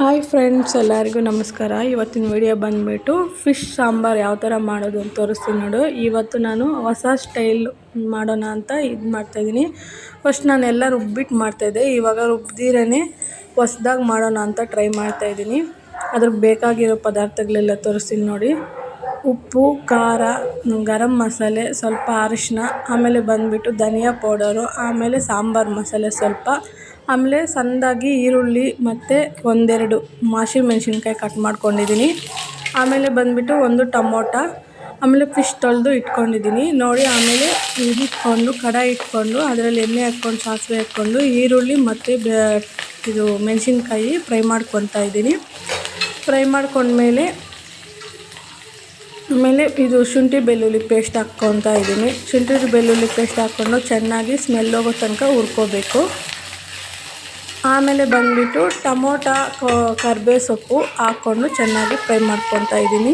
Hi friends ಎಲ್ಲರಿಗೂ ನಮಸ್ಕಾರ. ಇವತ್ತಿನ ವಿಡಿಯೋ ಬಂದುಬಿಟ್ಟು ಫಿಶ್ ಸಾಂಬಾರು ಯಾವ ಥರ ಮಾಡೋದು ಅಂತ ತೋರಿಸ್ತೀನಿ ನೋಡು. ಇವತ್ತು ನಾನು ಹೊಸ ಸ್ಟೈಲ್ ಮಾಡೋಣ ಅಂತ ಇದು ಮಾಡ್ತಾಯಿದ್ದೀನಿ ಫಸ್ಟ್ ನಾನು ಎಲ್ಲ ರುಬ್ಬಿಟ್ಟು ಮಾಡ್ತಾಯಿದ್ದೆ ಇವಾಗ ರುಬ್ದಿರೇ ಹೊಸ್ದಾಗಿ ಮಾಡೋಣ ಅಂತ ಟ್ರೈ ಮಾಡ್ತಾಯಿದ್ದೀನಿ ಅದ್ರಿಗೆ ಬೇಕಾಗಿರೋ ಪದಾರ್ಥಗಳೆಲ್ಲ ತೋರಿಸ್ತೀನಿ ನೋಡಿ. ಉಪ್ಪು, ಖಾರ, ಗರಂ ಮಸಾಲೆ, ಸ್ವಲ್ಪ ಅರಿಶಿನ ಆಮೇಲೆ ಬಂದುಬಿಟ್ಟು ಧನಿಯಾ ಪೌಡರು ಆಮೇಲೆ ಸಾಂಬಾರು ಮಸಾಲೆ ಸ್ವಲ್ಪ ಆಮೇಲೆ ಸಣ್ಣದಾಗಿ ಈರುಳ್ಳಿ ಮತ್ತು ಒಂದೆರಡು ಮೆಣಸಿನ್ಕಾಯಿ ಕಟ್ ಮಾಡ್ಕೊಂಡಿದ್ದೀನಿ ಆಮೇಲೆ ಬಂದುಬಿಟ್ಟು ಒಂದು ಟೊಮೊಟ, ಆಮೇಲೆ ಫಿಶ್ ತೊಳೆದು ಇಟ್ಕೊಂಡಿದ್ದೀನಿ ನೋಡಿ ಆಮೇಲೆ ಇಟ್ಕೊಂಡು, ಕಡಾಯಿ ಇಟ್ಕೊಂಡು, ಅದರಲ್ಲಿ ಎಣ್ಣೆ ಹಾಕ್ಕೊಂಡು, ಸಾಸಿವೆ ಹಾಕ್ಕೊಂಡು, ಈರುಳ್ಳಿ ಮತ್ತು ಇದು ಮೆಣಸಿನ್ಕಾಯಿ ಫ್ರೈ ಮಾಡ್ಕೊತಾ ಇದ್ದೀನಿ. ಫ್ರೈ ಮಾಡ್ಕೊಂಡ್ಮೇಲೆ, ಆಮೇಲೆ ಇದು ಶುಂಠಿ ಬೆಳ್ಳುಳ್ಳಿ ಪೇಸ್ಟ್ ಹಾಕ್ಕೊತಾ ಇದ್ದೀನಿ. ಶುಂಠಿ ಬೆಳ್ಳುಳ್ಳಿ ಪೇಸ್ಟ್ ಹಾಕ್ಕೊಂಡು ಚೆನ್ನಾಗಿ ಸ್ಮೆಲ್ ಹೋಗೋ ತನಕ ಹುರ್ಕೋಬೇಕು. ಆಮೇಲೆ ಬಂದುಬಿಟ್ಟು ಟಮೋಟ ಕರ್ಬೇವು ಸೊಪ್ಪು ಹಾಕ್ಕೊಂಡು ಚೆನ್ನಾಗಿ ಫ್ರೈ ಮಾಡ್ಕೊತಾ ಇದ್ದೀನಿ.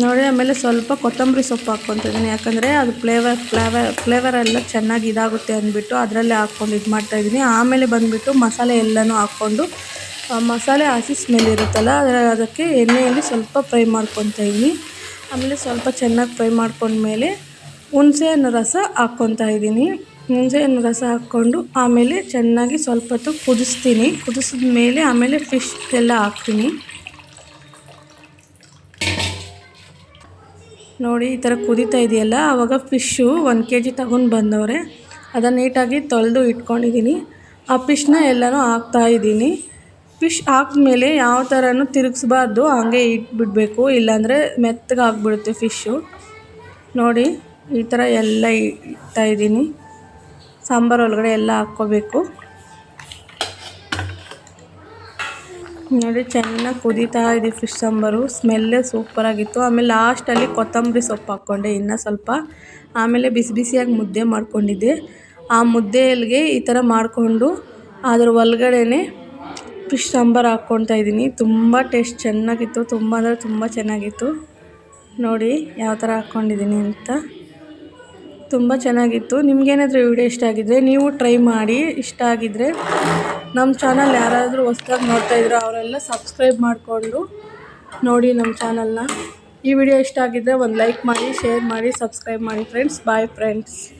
ನೋಡಿ, ಆಮೇಲೆ ಸ್ವಲ್ಪ ಕೊತ್ತಂಬರಿ ಸೊಪ್ಪು ಹಾಕ್ಕೊತಿದ್ದೀನಿ ಯಾಕಂದರೆ ಅದು ಫ್ಲೇವರ್ ಫ್ಲೇವರ್ ಫ್ಲೇವರ್ ಎಲ್ಲ ಚೆನ್ನಾಗಿ ಇದಾಗುತ್ತೆ ಅಂದ್ಬಿಟ್ಟು ಅದರಲ್ಲೇ ಹಾಕ್ಕೊಂಡು ಇದು ಮಾಡ್ತಾಯಿದ್ದೀನಿ ಆಮೇಲೆ ಬಂದುಬಿಟ್ಟು ಮಸಾಲೆ ಎಲ್ಲನೂ ಹಾಕ್ಕೊಂಡು ಮಸಾಲೆ ಹಾಕಿ ಸ್ಮೆಲ್ ಇರುತ್ತಲ್ಲ ಅದರ ಅದಕ್ಕೆ ಎಣ್ಣೆಯಲ್ಲಿ ಸ್ವಲ್ಪ ಫ್ರೈ ಮಾಡ್ಕೊತಾ ಇದ್ದೀನಿ. ಆಮೇಲೆ ಸ್ವಲ್ಪ ಚೆನ್ನಾಗಿ ಫ್ರೈ ಮಾಡ್ಕೊಂಡ್ಮೇಲೆ ಹುಣಸೆಹಣ್ಣು ರಸ ಹಾಕ್ಕೊತಾ ಇದ್ದೀನಿ. ಹುಣಸೆಹಣ್ಣು ರಸ ಹಾಕ್ಕೊಂಡು ಆಮೇಲೆ ಚೆನ್ನಾಗಿ ಸ್ವಲ್ಪ ಹೊತ್ತು ಕುದಿಸ್ತೀನಿ. ಕುದಿಸಿದ ಮೇಲೆ ಆಮೇಲೆ ಫಿಶ್ ಎಲ್ಲ ಹಾಕ್ತೀನಿ. ನೋಡಿ, ಈ ಥರ ಕುದೀತಾ ಇದೆಯಲ್ಲ, ಆವಾಗ ಫಿಶ್ಶು ಒಂದು ಕೆ ಜಿ ತಗೊಂಡು ಬಂದವ್ರೆ. ಅದನ್ನು ನೀಟಾಗಿ ತೊಳೆದು ಇಟ್ಕೊಂಡಿದ್ದೀನಿ. ಆ ಫಿಶ್ನ ಎಲ್ಲನೂ ಹಾಕ್ತಾಯಿದ್ದೀನಿ ಫಿಶ್ ಹಾಕಿದ್ಮೇಲೆ ಯಾವ ಥರನೂ ತಿರುಗಿಸ್ಬಾರ್ದು, ಹಾಗೆ ಇಟ್ಬಿಡಬೇಕು. ಇಲ್ಲಾಂದರೆ ಮೆತ್ತಗೆ ಆಗಿಬಿಡುತ್ತೆ ಫಿಶ್ಶು. ನೋಡಿ, ಈ ಥರ ಎಲ್ಲ ಇಡ್ತಾಯಿದ್ದೀನಿ ಸಾಂಬಾರು ಒಳಗಡೆ ಎಲ್ಲ ಹಾಕ್ಕೋಬೇಕು. ನೋಡಿ, ಚೆನ್ನಾಗಿ ಕುದೀತಾ ಇದೆ ಫಿಶ್ ಸಾಂಬಾರು. ಸ್ಮೆಲ್ಲೇ ಸೂಪರಾಗಿತ್ತು. ಆಮೇಲೆ ಲಾಸ್ಟಲ್ಲಿ ಕೊತ್ತಂಬರಿ ಸೊಪ್ಪು ಹಾಕ್ಕೊಂಡೆ ಇನ್ನೂ ಸ್ವಲ್ಪ. ಆಮೇಲೆ ಬಿಸಿ ಬಿಸಿಯಾಗಿ ಮುದ್ದೆ ಮಾಡ್ಕೊಂಡಿದ್ದೆ. ಆ ಮುದ್ದೆಯಲ್ಲಿಗೆ ಈ ಥರ ಮಾಡಿಕೊಂಡು, ಅದ್ರ ಒಳಗಡೆನೆ ಫಿಶ್ ಸಾಂಬಾರು ಹಾಕ್ಕೊತಾ ಇದ್ದೀನಿ. ತುಂಬ ಟೇಸ್ಟ್ ಚೆನ್ನಾಗಿತ್ತು. ತುಂಬ ಅಂದರೆ ತುಂಬ ಚೆನ್ನಾಗಿತ್ತು. ನೋಡಿ ಯಾವ ಥರ ಹಾಕ್ಕೊಂಡಿದ್ದೀನಿ ಅಂತ. ತುಂಬ ಚೆನ್ನಾಗಿತ್ತು. ನಿಮಗೇನಾದರೂ ವಿಡಿಯೋ ಇಷ್ಟ ಆಗಿದ್ದರೆ ನೀವು ಟ್ರೈ ಮಾಡಿ. ಇಷ್ಟ ಆಗಿದ್ದರೆ ನಮ್ಮ ಚಾನಲ್ ಯಾರಾದರೂ ಹೊಸ್ದಾಗಿ ನೋಡ್ತಾಯಿದ್ರು ಅವರೆಲ್ಲ ಸಬ್ಸ್ಕ್ರೈಬ್ ಮಾಡಿಕೊಂಡು ನೋಡಿ ನಮ್ಮ ಚಾನಲ್ನ ಈ ವಿಡಿಯೋ ಇಷ್ಟ ಆಗಿದ್ದರೆ ಒಂದು ಲೈಕ್ ಮಾಡಿ ಶೇರ್ ಮಾಡಿ ಸಬ್ಸ್ಕ್ರೈಬ್ ಮಾಡಿ ಫ್ರೆಂಡ್ಸ್ ಬಾಯ್ ಫ್ರೆಂಡ್ಸ್